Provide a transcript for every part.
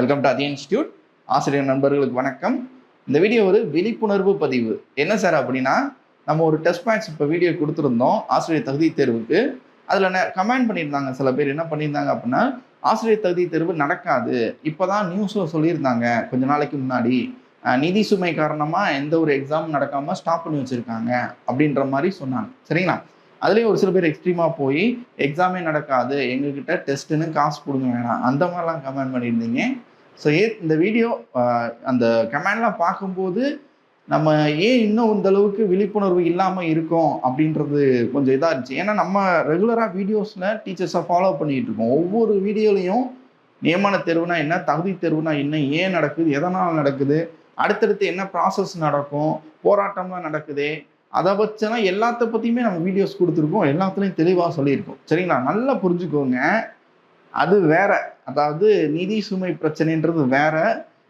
Welcome to அதி institute ஆசிரியர் நண்பர்களுக்கு வணக்கம். இந்த வீடியோ ஒரு விழிப்புணர்வு பதிவு. என்ன சார் அப்படின்னா நம்ம ஒரு டெஸ்ட் மேட்ச் இப்போ வீடியோ கொடுத்துருந்தோம் ஆசிரியர் தகுதி தேர்வுக்கு. அதில் கமெண்ட் பண்ணியிருந்தாங்க சில பேர். என்ன பண்ணியிருந்தாங்க அப்படின்னா ஆசிரியர் தகுதி தேர்வு நடக்காது. இப்போ தான் நியூஸில் சொல்லியிருந்தாங்க கொஞ்ச நாளைக்கு முன்னாடி. நிதி சுமை காரணமாக எந்த ஒரு எக்ஸாம் நடக்காமல் ஸ்டாப் பண்ணி வச்சுருக்காங்க அப்படின்ற மாதிரி சொன்னாங்க. சரிங்களா? அதுலேயும் ஒரு சில பேர் எக்ஸ்ட்ரீமாக போய் எக்ஸாமே நடக்காது. எங்ககிட்ட டெஸ்ட்டுன்னு காசு கொடுங்க வேணாம். அந்த மாதிரிலாம் கமெண்ட் பண்ணியிருந்தீங்க. ஸோ ஏ இந்த வீடியோ அந்த கமெண்ட்லாம் பார்க்கும்போது நம்ம ஏன் இன்னும் இந்த அளவுக்கு விழிப்புணர்வு இல்லாமல் இருக்கோம் அப்படின்றது கொஞ்சம் இதாக இருந்துச்சு. ஏன்னா நம்ம ரெகுலராக வீடியோஸில் டீச்சர்ஸை ஃபாலோ பண்ணிகிட்டு இருக்கோம். ஒவ்வொரு வீடியோலையும் நியமன தேர்வுனா என்ன தகுதி தேர்வுனா என்ன ஏன் நடக்குது எதனால் நடக்குது அடுத்தடுத்து என்ன ப்ராசஸ் நடக்கும் போராட்டம்லாம் நடக்குதே அதை வச்சுனா எல்லாத்த பற்றியுமே நம்ம வீடியோஸ் கொடுத்துருக்கோம். எல்லாத்துலேயும் தெளிவாக சொல்லியிருக்கோம். சரிங்களா? நல்லா புரிஞ்சுக்கோங்க. அது வேற. அதாவது நிதி சுமை பிரச்சனைன்றது வேற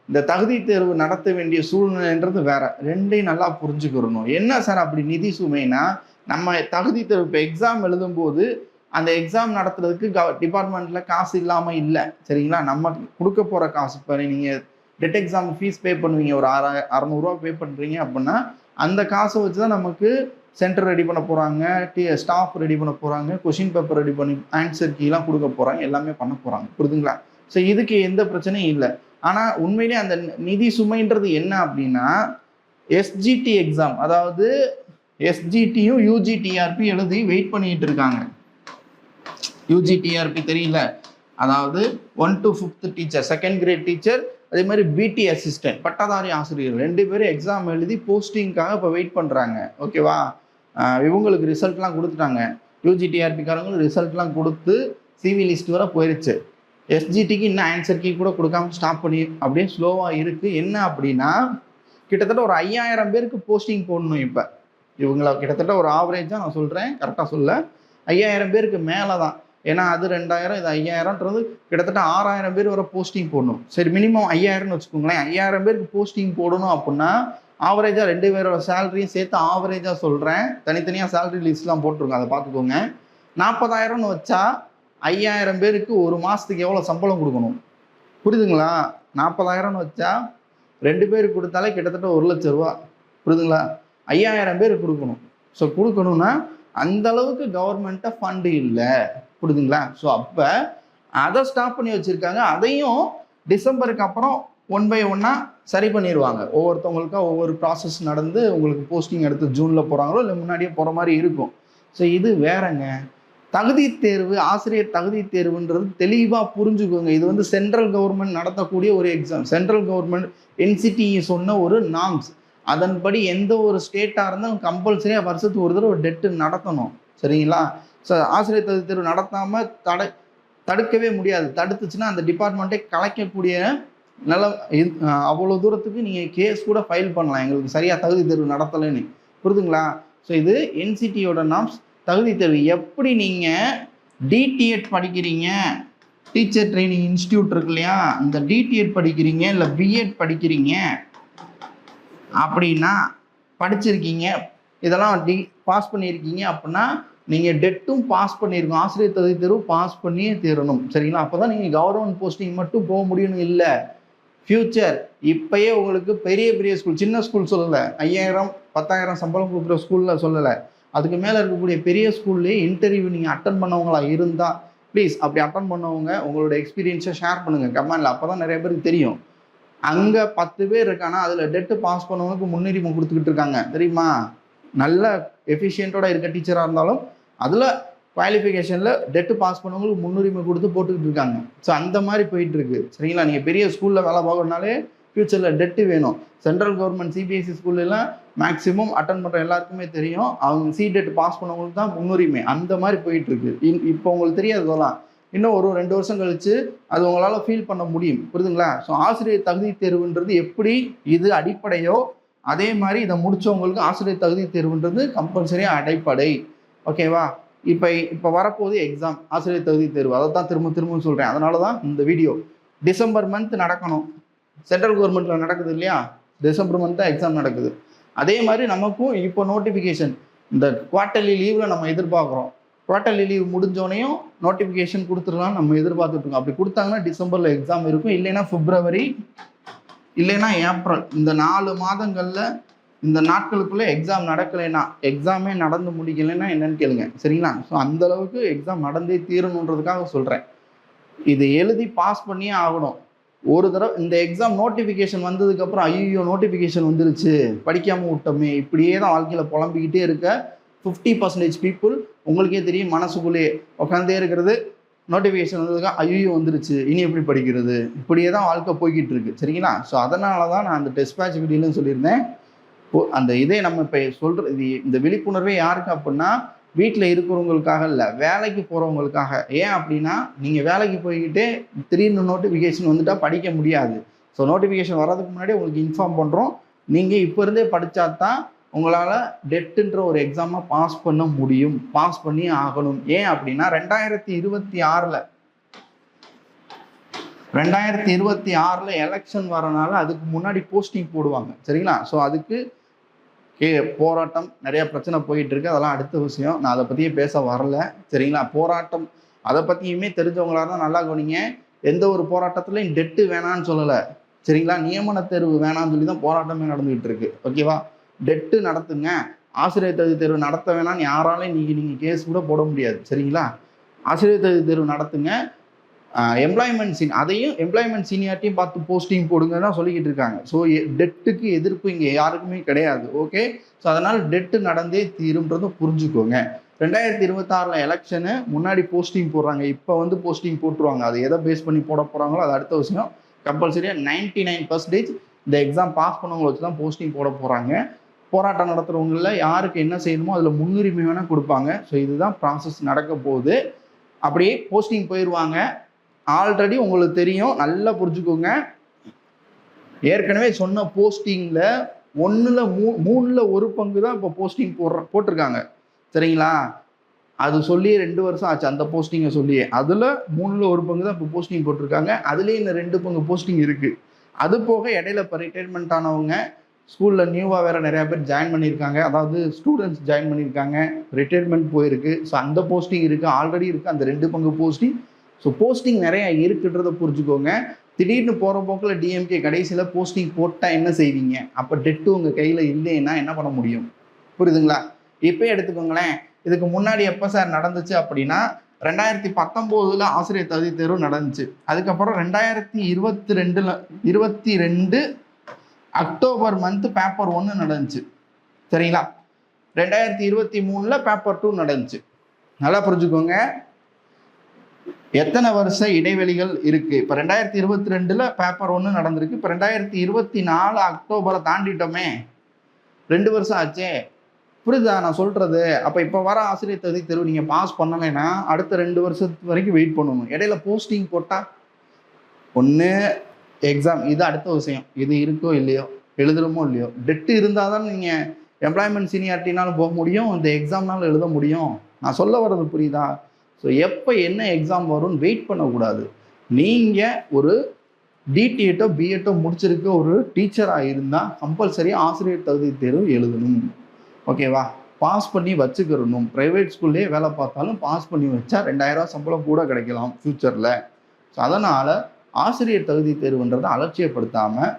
இந்த தகுதி தேர்வு நடத்த வேண்டிய சூழ்நிலைன்றது வேற. ரெண்டையும் நல்லா புரிஞ்சுக்கிறணும். என்ன சார் அப்படி நிதி சுமைனா நம்ம தகுதி தேர்வு இப்போ எக்ஸாம் எழுதும்போது அந்த எக்ஸாம் நடத்துறதுக்கு க டிபார்ட்மெண்ட்டில் காசு இல்லாமல் இல்லை. சரிங்களா? நம்ம கொடுக்க போகிற காசு இப்போ நீங்கள் டெட் எக்ஸாம் ஃபீஸ் பே பண்ணுவீங்க. ஒரு ஆறா அறநூறுவா பே பண்ணுறீங்க அப்படின்னா அந்த காசை வச்சு தான் நமக்கு சென்டர் ரெடி பண்ண போகிறாங்க டி ஸ்டாஃப் ரெடி பண்ண போகிறாங்க கொஷின் பேப்பர் ரெடி பண்ணி ஆன்சர் கீலாம் கொடுக்க போகிறாங்க எல்லாமே பண்ண போகிறாங்க புரியுதுங்களா? ஸோ இதுக்கு எந்த பிரச்சனையும் இல்லை. ஆனால் உண்மையிலே அந்த நிதி சுமைன்றது என்ன அப்படின்னா எஸ்ஜிடி எக்ஸாம் அதாவது எஸ்ஜிடியும் யூஜிடிஆர்பி எழுதி வெயிட் பண்ணிட்டு இருக்காங்க. யூஜிடிஆர்பி தெரியல? அதாவது one to fifth teacher second grade teacher அதே மாதிரி பிடி அசிஸ்டன்ட் பட்டதாரி ஆசிரியர் ரெண்டு பேரும் எக்ஸாம் எழுதி போஸ்டிங்க்காக இப்போ வெயிட் பண்ணுறாங்க ஓகேவா இவங்களுக்கு ரிசல்ட்லாம் கொடுத்துட்டாங்க. யூஜிடிஆர்பிக்காரங்களும் ரிசல்ட்லாம் கொடுத்து சிவி லிஸ்ட் வரை போயிருச்சு. எஸ்ஜிடிக்கு இன்னும் ஆன்சர் கீ கூட கொடுக்காம ஸ்டாப் பண்ணி அப்படியே ஸ்லோவாக இருக்குது என்ன அப்படின்னா கிட்டத்தட்ட ஒரு ஐயாயிரம் பேருக்கு போஸ்டிங் போடணும் இப்போ. இவங்கள கிட்டத்தட்ட ஒரு ஆவரேஜாக நான் சொல்கிறேன் கரெக்டாக சொல்ல. ஐயாயிரம் பேருக்கு மேலே தான் ஏன்னா அது ரெண்டாயிரம் இது ஐயாயிரம்ன்றது கிட்டத்தட்ட ஆறாயிரம் பேர் வர போஸ்டிங் போடணும். சரி மினிமம் ஐயாயிரம்னு வச்சுக்கோங்களேன். ஐயாயிரம் பேருக்கு போஸ்டிங் போடணும் அப்படின்னா ஆவரேஜாக ரெண்டு பேரோட சேலரியும் சேர்த்து ஆவரேஜாக சொல்கிறேன் தனித்தனியாக சேலரி லிஸ்ட்லாம் போட்டிருக்கோம் அதை பார்த்துக்கோங்க. நாற்பதாயிரம்னு வச்சா ஐயாயிரம் பேருக்கு ஒரு மாதத்துக்கு எவ்வளோ சம்பளம் கொடுக்கணும்? புரியுதுங்களா? நாற்பதாயிரம்னு வச்சா ரெண்டு பேருக்கு கொடுத்தாலே கிட்டத்தட்ட ஒரு லட்ச ரூபா. புரியுதுங்களா? ஐயாயிரம் பேர் கொடுக்கணும். ஸோ கொடுக்கணும்னா அந்த அளவுக்கு கவர்மெண்ட்டை ஃபண்டு இல்லை. புரியுதுங்களா? ஸோ அப்போ அதை ஸ்டாப் பண்ணி வச்சுருக்காங்க. அதையும் டிசம்பருக்கு அப்புறம் ஒன் பை ஒன்னாக சரி பண்ணிடுவாங்க ஒவ்வொருத்தவங்களுக்கும் ஒவ்வொரு ப்ராசஸ் நடந்து உங்களுக்கு போஸ்டிங் எடுத்து ஜூனில் போகிறாங்களோ இல்லை முன்னாடியே போகிற மாதிரி இருக்கும். ஸோ இது வேறங்க. தகுதி தேர்வு ஆசிரியர் தகுதி தேர்வுன்றது தெளிவாக புரிஞ்சுக்கோங்க. இது வந்து சென்ட்ரல் கவர்மெண்ட் நடத்தக்கூடிய ஒரு எக்ஸாம் சென்ட்ரல் கவர்மெண்ட் என்சிடி சொன்ன ஒரு நாம்ஸ் அதன்படி எந்த ஒரு ஸ்டேட்டாக இருந்தாலும் கம்பல்சரியாக வருஷத்துக்கு ஒரு தடவை டெட்டு நடத்தணும். சரிங்களா? ஸோ ஆசிரியர் தகுதி தேர்வு நடத்தாமல் தடை தடுக்கவே முடியாது. தடுத்துச்சுன்னா அந்த டிபார்ட்மெண்ட்டே கலைக்கக்கூடிய நல்ல இது அவ்வளோ தூரத்துக்கு நீங்கள் கேஸ் கூட ஃபைல் பண்ணலாம். எங்களுக்கு சரியாக தகுதி தேர்வு நடத்தலைன்னு. புரிதுங்களா? ஸோ இது என்சிடியோட நாம்ஸ் தகுதி தேர்வு எப்படி நீங்கள் டிடிஎட் படிக்கிறீங்க? டீச்சர் ட்ரைனிங் இன்ஸ்டியூட் இருக்கு இல்லையா? இந்த டிடிஎட் படிக்கிறீங்க இல்லை பிஎட் படிக்கிறீங்க? அப்படின்னா படிச்சிருக்கீங்க இதெல்லாம் டி பாஸ் பண்ணியிருக்கீங்க அப்படின்னா நீங்கள் டெட்டும் பாஸ் பண்ணியிருக்கோம் ஆசிரியர் தகுதி தேர்வு பாஸ் பண்ணியே தீரணும். சரிங்களா? அப்போ தான் நீங்கள் கவர்மெண்ட் போஸ்டிங் மட்டும் போக முடியும்னு இல்லை. ஃப்யூச்சர் இப்பயே உங்களுக்கு பெரிய பெரிய ஸ்கூல் சின்ன ஸ்கூல் சொல்லலை. ஐயாயிரம் பத்தாயிரம் சம்பளம் கொடுக்குற ஸ்கூலில் சொல்லலை. அதுக்கு மேலே இருக்கக்கூடிய பெரிய ஸ்கூல்லேயே இன்டர்வியூ நீங்கள் அட்டன் பண்ணவங்களா இருந்தால் ப்ளீஸ் அப்படி அட்டன் பண்ணவங்க உங்களோட எக்ஸ்பீரியன்ஸை ஷேர் பண்ணுங்கள் கமெண்டில் அப்போ தான் நிறைய பேருக்கு தெரியும். அங்கே பத்து பேர் இருக்கானா அதில் டெட்டு பாஸ் பண்ணவனுக்கு முன்னுரிமை கொடுத்துக்கிட்டு இருக்காங்க. தெரியுமா? நல்ல எஃபிஷியண்ட்டோட இருக்க டீச்சராக இருந்தாலும் அதில் குவாலிஃபிகேஷனில் டெட்டு பாஸ் பண்ணவங்களுக்கு முன்னுரிமை கொடுத்து போட்டுக்கிட்டு இருக்காங்க. ஸோ அந்த மாதிரி போயிட்டு இருக்கு. சரிங்களா? நீங்கள் பெரிய ஸ்கூலில் வேலை பார்க்கணுனாலே ஃப்யூச்சரில் டெட்டு வேணும். சென்ட்ரல் கவர்மெண்ட் சிபிஎஸ்சி ஸ்கூல்லலாம் மேக்ஸிமம் அட்டன் பண்ணுற எல்லாருக்குமே தெரியும். அவங்க சி டெட் பாஸ் பண்ணவங்களுக்கு தான் முன்னுரிமை. அந்த மாதிரி போயிட்டு இருக்கு. இன் இப்போ உங்களுக்கு தெரியாததெல்லாம் இன்னும் ஒரு ரெண்டு வருஷம் கழிச்சு அது உங்களால் ஃபீல் பண்ண முடியும். புரியுதுங்களா? ஸோ ஆசிரியர் தகுதி தேர்வுன்றது எப்படி இது அடிப்படையோ அதே மாதிரி இதை முடிச்சவங்களுக்கு ஆசிரியர் தகுதி தேர்வுன்றது கம்பல்சரியாக அடைப்படை. ஓகேவா இப்போ இப்போ வரப்போகுது எக்ஸாம் ஆசிரியர் தகுதி தேர்வு. அதை தான் திரும்ப திரும்ப சொல்கிறேன் அதனால தான் இந்த வீடியோ டிசம்பர் மந்த் நடக்கணும். சென்ட்ரல் கவர்மெண்ட்டில் நடக்குது இல்லையா? டிசம்பர் மந்த் தான் எக்ஸாம் நடக்குது. அதே மாதிரி நமக்கும் இப்போ நோட்டிஃபிகேஷன் இந்த குவார்ட்டர்லி லீவில் நம்ம எதிர்பார்க்குறோம். குவார்டர்லி லீவ் முடிஞ்சோடனையும் நோட்டிஃபிகேஷன் கொடுத்துடலாம் நம்ம எதிர்பார்த்துட்ருக்கோம் அப்படி கொடுத்தாங்கன்னா டிசம்பரில் எக்ஸாம் இருக்கும். இல்லைன்னா பிப்ரவரி இல்லைன்னா ஏப்ரல் இந்த நாலு மாதங்களில் இந்த நாட்களுக்குள்ளே எக்ஸாம் நடக்கலைன்னா எக்ஸாமே நடந்து முடிக்கலைன்னா என்னன்னு கேளுங்க. சரிங்களா? ஸோ அந்தளவுக்கு எக்ஸாம் நடந்தே தீரணுன்றதுக்காக சொல்கிறேன் இது எழுதி பாஸ் பண்ணியே ஆகணும். ஒரு தடவை இந்த எக்ஸாம் நோட்டிஃபிகேஷன் வந்ததுக்கப்புறம் ஐயோ நோட்டிஃபிகேஷன் வந்துருச்சு. படிக்காமல் விட்டோமே. இப்படியே தான் வாழ்க்கையில் புலம்பிக்கிட்டே இருக்க. ஃபிஃப்டி பர்சன்டேஜ் பீப்புள் உங்களுக்கே தெரியும் மனசுக்குள்ளேயே உட்காந்தே இருக்கிறது. நோட்டிஃபிகேஷன் வந்ததுக்காக ஐயோ வந்துருச்சு. இனி எப்படி படிக்கிறது? இப்படியே தான் வாழ்க்கை போய்கிட்டு இருக்கு சரிங்களா? ஸோ அதனால தான் நான் அந்த டெஸ்ட் பேட்ச் வீடியோலையும் சொல்லியிருந்தேன். அந்த இதே நம்ம இப்போ சொல்கிற இது இந்த விழிப்புணர்வே யாருக்கு அப்படின்னா வீட்டில் இருக்கிறவங்களுக்காக இல்லை வேலைக்கு போகிறவங்களுக்காக ஏன் அப்படின்னா நீங்கள் வேலைக்கு போய்கிட்டே திடீர்னு நோட்டிஃபிகேஷன் வந்துட்டால் படிக்க முடியாது. ஸோ நோட்டிஃபிகேஷன் வர்றதுக்கு முன்னாடி உங்களுக்கு இன்ஃபார்ம் பண்ணுறோம் நீங்கள் இப்போ இருந்தே படித்தா தான் உங்களால் டெட்டுன்ற ஒரு எக்ஸாமை பாஸ் பண்ண முடியும். பாஸ் பண்ணி ஆகணும். ஏன் அப்படின்னா ரெண்டாயிரத்தி இருபத்தி ஆறில் ரெண்டாயிரத்தி இருபத்தி ஆறில் எலெக்ஷன் வரனால அதுக்கு முன்னாடி போஸ்டிங் போடுவாங்க. சரிங்களா? ஸோ அதுக்கு கே போராட்டம் நிறைய பிரச்சனை போயிட்டு இருக்கு அதெல்லாம் அடுத்த விஷயம். நான் அதை பற்றியே பேச வரல. சரிங்களா? போராட்டம். அதை பற்றியுமே தெரிஞ்சவங்களாக தான் நல்லா கவனிங்க. எந்த ஒரு போராட்டத்துலையும் டெட்டு வேணான்னு சொல்லலை. சரிங்களா? நியமன தேர்வு வேணான்னு சொல்லி தான் போராட்டமே நடந்துகிட்டு இருக்கு ஓகேவா? டெட்டு நடத்துங்க. ஆசிரியர் தகுதி தேர்வு நடத்த வேணாம்னு யாராலையும் நீங்கள் நீங்கள் கேஸ் கூட போட முடியாது. சரிங்களா? ஆசிரியர் தகுதி தேர்வு நடத்துங்க. எம்ப்ளாய்மெண்ட் சீன் அதையும் எம்ப்ளாய்மெண்ட் சீனியாரிட்டியும் பார்த்து போஸ்டிங் போடுங்க தான் சொல்லிக்கிட்டு இருக்காங்க. ஸோ டெட்டுக்கு எதிர்ப்பு இங்கே யாருக்குமே கிடையாது. ஓகே ஸோ அதனால் டெட்டு நடந்தே தீரும்ன்றதை புரிஞ்சுக்கோங்க. ரெண்டாயிரத்தி இருபத்தாறில் எலெக்ஷனு முன்னாடி போஸ்டிங் போடுறாங்க. இப்போ வந்து போஸ்டிங் போட்டுருவாங்க. அது எதை பேஸ் பண்ணி போட போகிறாங்களோ அது அடுத்த விஷயம். கம்பல்சரியாக நைன்டி நைன் பர்சன்டேஜ் இந்த எக்ஸாம் பாஸ் பண்ணவங்களை வச்சு தான் போஸ்டிங் போட போகிறாங்க போராட்டம் நடத்துகிறவங்களில் யாருக்கு என்ன செய்யணுமோ அதில் முன்னுரிமை வேணால் கொடுப்பாங்க. ஸோ இதுதான் ப்ராசஸ் நடக்க போகுது. அப்படியே போஸ்டிங் போயிடுவாங்க ஆல்ரெடி உங்களுக்கு தெரியும். நல்லா புரிஞ்சுக்கோங்க. ஏற்கனவே சொன்ன போஸ்டிங்கில் ஒன்றில் மூ மூணில் ஒரு பங்கு தான் இப்போ போஸ்டிங் போடுற போட்டிருக்காங்க. சரிங்களா? அது சொல்லி ரெண்டு வருஷம் ஆச்சு அந்த போஸ்டிங்கை சொல்லி அதில் மூணில் ஒரு பங்கு தான் இப்போ போஸ்டிங் போட்டிருக்காங்க. அதுலேயே இந்த ரெண்டு பங்கு போஸ்டிங் இருக்குது அது போக இடையில இப்போ ரிட்டைர்மெண்ட் ஆனவங்க ஸ்கூலில் நியூவாக வேறு நிறையா பேர் ஜாயின் பண்ணியிருக்காங்க. அதாவது ஸ்டூடெண்ட்ஸ் ஜாயின் பண்ணியிருக்காங்க. ரிட்டையர்மெண்ட் போயிருக்கு. ஸோ அந்த போஸ்டிங் இருக்குது ஆல்ரெடி இருக்குது அந்த ரெண்டு பங்கு போஸ்டிங் ஸோ போஸ்டிங் நிறையா இருக்குன்றதை புரிஞ்சுக்கோங்க. திடீர்னு போகிற போக்கில் டிஎம்கே கடைசியில் போஸ்டிங் போட்டால் என்ன செய்வீங்க? அப்போ டெட்டு உங்கள் கையில் இல்லைன்னா என்ன பண்ண முடியும்? புரியுதுங்களா? இப்போ எடுத்துக்கோங்களேன். இதுக்கு முன்னாடி எப்போ சார் நடந்துச்சு அப்படின்னா ரெண்டாயிரத்தி பத்தொம்போதில் ஆசிரியர் தகுதி தேர்வு நடந்துச்சு. அதுக்கப்புறம் ரெண்டாயிரத்தி இருபத்தி ரெண்டில் இருபத்தி ரெண்டு அக்டோபர் மந்த் பேப்பர் ஒன்று நடந்துச்சு. சரிங்களா? ரெண்டாயிரத்தி இருபத்தி மூணில் பேப்பர் டூ நடந்துச்சு. நல்லா புரிஞ்சுக்கோங்க. எத்தனை வருஷ இடைவெளிகள் இருக்கு? இப்போ ரெண்டாயிரத்தி இருபத்தி ரெண்டில் பேப்பர் ஒன்று நடந்திருக்கு. இப்போ ரெண்டாயிரத்தி இருபத்தி நாலு அக்டோபரை தாண்டிட்டோமே. ரெண்டு வருஷம் ஆச்சே. புரியுதா நான் சொல்கிறது அப்போ இப்போ வர ஆசிரியர் தகுதி தேர்வு நீங்கள் பாஸ் பண்ணலைன்னா அடுத்த ரெண்டு வருஷத்து வரைக்கும் வெயிட் பண்ணணும். இடையில போஸ்டிங் போட்டால் ஒன்று எக்ஸாம் இது அடுத்த விஷயம். இது இருக்கோ இல்லையோ எழுதுறமோ இல்லையோ. டெட்டு இருந்தால் தான் நீங்கள் எம்ப்ளாய்மெண்ட் சீனியாரிட்டினாலும் போக முடியும் இந்த எக்ஸாம்னாலும் எழுத முடியும். நான் சொல்ல வர்றது புரியுதா? ஸோ எப்போ என்ன எக்ஸாம் வரும்னு வெயிட் பண்ணக்கூடாது. நீங்கள் ஒரு டிடிஎட்டோ பிஎட்டோ முடிச்சிருக்க ஒரு டீச்சராக இருந்தால் கம்பல்சரி ஆசிரியர் தகுதி தேர்வு எழுதணும். ஓகேவா பாஸ் பண்ணி வச்சுக்கிறணும். ப்ரைவேட் ஸ்கூல்லே வேலை பார்த்தாலும் பாஸ் பண்ணி வச்சா ரெண்டாயிரம் சம்பளம் கூட கிடைக்கலாம் ஃப்யூச்சரில் ஸோ அதனால் ஆசிரியர் தகுதி தேர்வுன்றதை அலட்சியப்படுத்தாமல்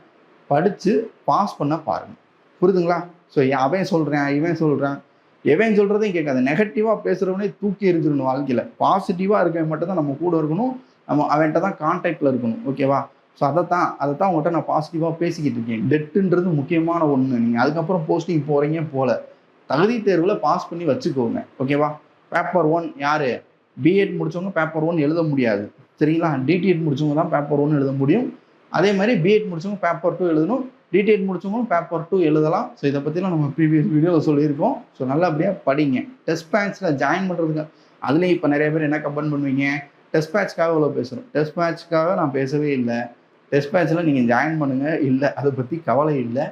படித்து பாஸ் பண்ண பாருங்கள் புரியுதுங்களா? ஸோ அவன் சொல்கிறேன் இவன் சொல்கிறான் எவன் சொல்கிறதையும் கேட்காது. நெகட்டிவாக பேசுகிறவனே தூக்கி எரிஞ்சிடணும் வாழ்க்கையில். பாசிட்டிவாக இருக்கவன் மட்டும் தான் நம்ம கூட இருக்கணும். நம்ம அவன்கிட்ட தான் கான்டாக்டில் இருக்கணும். ஓகேவா ஸோ அதை தான் அதை தான் உங்கள்கிட்ட நான் பாசிட்டிவாக பேசிக்கிட்டு இருக்கேன். டெட்டுன்றது முக்கியமான ஒன்று நீங்கள் அதுக்கப்புறம் போஸ்டிங் போகிறீங்க போல. தகுதி தேர்வில் பாஸ் பண்ணி வச்சுக்கோங்க. ஓகேவா பேப்பர் ஒன் யார்? பிஎட் முடிச்சவங்க பேப்பர் ஒன் எழுத முடியாது. சரிங்களா? டிடிஎட் முடிச்சவங்க தான் பேப்பர் ஒன்று எழுத முடியும். அதே மாதிரி பிஎட் முடிச்சவங்க பேப்பர் டூ எழுதணும். டிடிஎட் முடிச்சவங்களும் பேப்பர் டூ எழுதலாம். ஸோ இதை பற்றிலாம் நம்ம ப்ரீவியஸ் வீடியோவில் சொல்லியிருக்கோம். ஸோ நல்லபடியாக படிங்க. டெஸ்ட் பேட்ச்சில் ஜாயின் பண்ணுறதுக்கு அதுலேயும் இப்போ நிறைய பேர் என்ன கம்பன் பண்ணுவீங்க? டெஸ்ட் பேட்ச்க்காக இவ்வளோ பேசுகிறோம் டெஸ்ட் பேட்ச்க்காக நான் பேசவே இல்லை. டெஸ்ட் பேட்ச்சில் நீங்கள் ஜாயின் பண்ணுங்கள் இல்லை அதை பற்றி கவலை இல்லை.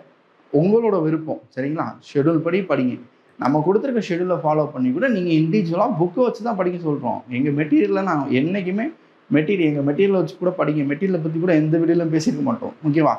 உங்களோட விருப்பம். சரிங்களா? ஷெடியூல் படி படிங்க. நம்ம கொடுத்துருக்க ஷெடியூலை ஃபாலோ பண்ணி கூட நீங்கள் இண்டிவிஜுவலாக புக்கை வச்சு தான் படிக்க சொல்கிறோம் எங்கள் மெட்டீரியலில் நான் என்றைக்குமே மெட்டீரியல் எங்கள் மெட்டீரியலை வச்சு கூட படிங்க. மெட்டீரியலை பற்றி கூட எந்த வீடியோலையும் பேசியிருக்க மாட்டோம். ஓகேவா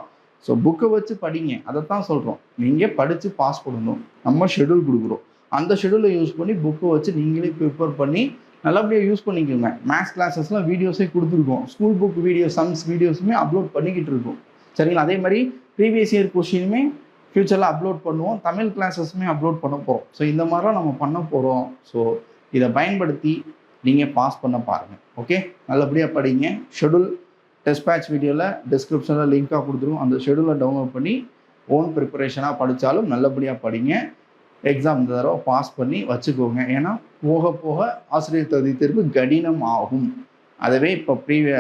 ஸோ புக்கை வச்சு படிங்க. அதை தான் சொல்கிறோம் நீங்கள் படித்து பாஸ் பண்ணணும். நம்ம ஷெடியூல் கொடுக்குறோம். அந்த ஷெடியூலை யூஸ் பண்ணி புக்கை வச்சு நீங்களே ப்ரிப்பேர் பண்ணி நல்லபடியாக யூஸ் பண்ணிக்கோங்க. மேக்ஸ் கிளாஸஸ்லாம் வீடியோஸே கொடுத்துருக்கோம். ஸ்கூல் புக் வீடியோ சம்ஸ் வீடியோஸுமே அப்லோட் பண்ணிக்கிட்டு இருக்கோம். சரிங்களா? அதே மாதிரி ப்ரீவியஸ் இயர் கொஷினுமே ஃப்யூச்சரில் அப்லோட் பண்ணுவோம். தமிழ் கிளாஸஸுமே அப்லோட் பண்ண போகிறோம் ஸோ இந்த மாதிரிலாம் நம்ம பண்ண போகிறோம் ஸோ இதை பயன்படுத்தி நீங்கள் பாஸ் பண்ண பாருங்கள் ஓகே நல்லபடியாக படிங்க. ஷெடியூல் டெஸ்ட் பேட்ச் வீடியோவில் டிஸ்கிரிப்ஷனில் லிங்காக கொடுத்துருவோம். அந்த ஷெடியூலை டவுன்லோட் பண்ணி ஓன் ப்ரிப்பரேஷனாக படித்தாலும் நல்லபடியாக படிங்க. எக்ஸாம் இந்த தடவை பாஸ் பண்ணி வச்சுக்கோங்க. ஏன்னா போக போக ஆசிரியர் தகுதி தேர்வு கடினம் ஆகும் அதுவே இப்போ ப்ரீவிய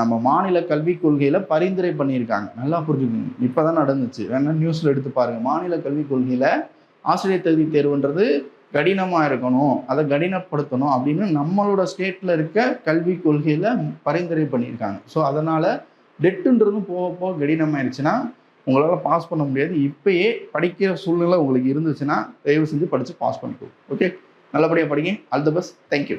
நம்ம மாநில கல்விக் கொள்கையில் பரிந்துரை பண்ணியிருக்காங்க. நல்லா புரிஞ்சுக்கணும் இப்போ தான் நடந்துச்சு. வேணா நியூஸில் எடுத்து பாருங்கள் மாநில கல்விக் கொள்கையில் ஆசிரியர் தகுதி தேர்வுன்றது கடினமாக இருக்கணும். அதை கடினப்படுத்தணும் அப்படின்னு நம்மளோட ஸ்டேட்டில் இருக்க கல்விக் கொள்கையில் பரிந்துரை பண்ணியிருக்காங்க. ஸோ அதனால் டெட்டுன்றதும் போக போக கடினமாயிருச்சுன்னா உங்களால் பாஸ் பண்ண முடியாது. இப்பயே படிக்கிற சூழ்நிலை உங்களுக்கு இருந்துச்சுன்னா தயவு செஞ்சு படித்து பாஸ் பண்ணிக்கோ ஓகே நல்லபடியாக படிங்க. All the best thank you